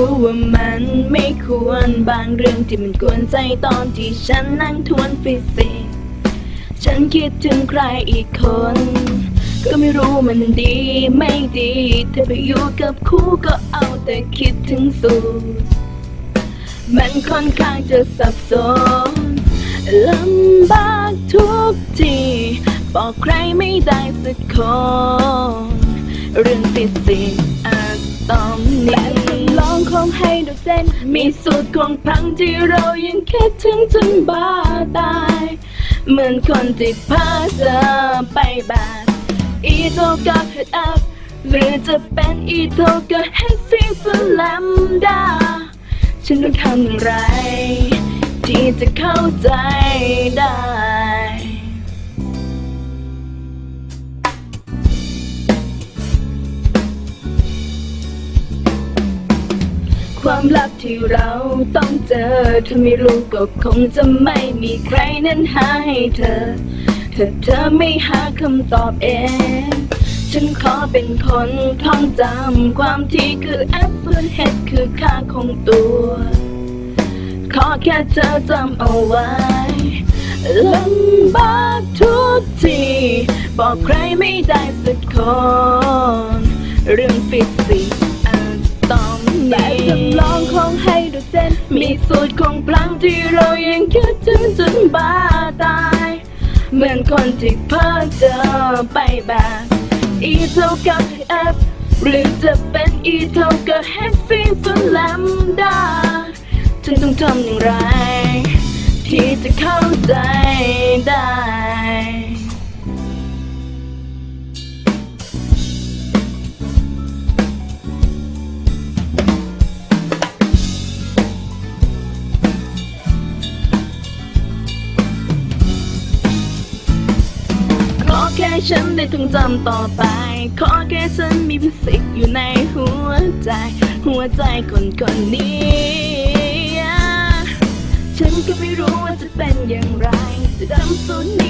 รู้ว่ามันไม่ควรบางเรื่องที่มันกวนใจตอนที่ฉันนั่งทวนฟิสิกส์ฉันคิดถึงใครอีกคน ก็ไม่รู้มันดีไม่ดีถ้าไปอยู่กับคู่ก็เอาแต่คิดถึงสูตรมันค่อนข้างจะสับสนลำบากทุกทีบอกใครไม่ได้สักคนเรื่องฟิสิกส์อะตอมนี้ ลองคงให้ดูเส้นมีสูตรของพังที่เรายังคิดถึงจนบ้าตาย เหมือนคนที่พาเธอไปแบบอีโทกับเฮดอัพหรือจะเป็นอีโทกับเฮดฟิงสลัมดา ฉันต้องทำอย่างไร ที่จะเข้าใจได้ ความลับที่เราต้องเจอ ถ้าไม่รู้ก็คงจะไม่มีใครนั้นหาให้เธอ ถ้าเธอไม่หาคำตอบเอง ฉันขอเป็นคนท่องจำความที่คือ F ส่วน H คือค่าของตัว ขอแค่เธอจำเอาไว้ลำบากทุกที บอกใครไม่ได้สักคน เรื่องฟิสิกส์อะตอม แบบจำลองของไฮโดรเจน มีสูตรของพลังที่เรายังคิดถึงจนบ้าตาย เหมือนคนที่เพ้อเจอไปแบบ E เท่ากับ F หรือจะเป็น E เท่ากับ H ฟิงส่วนแลมดาฉันต้องทำอย่างไร ที่จะเข้าใจได้ ฉันได้ท่องจำต่อไป ขอแค่ฉันมีพิสิกอยู่ในหัวใจ หัวใจคนคนนี้ ฉันก็ไม่รู้ว่าจะเป็นอย่างไร จะทำสุดนี้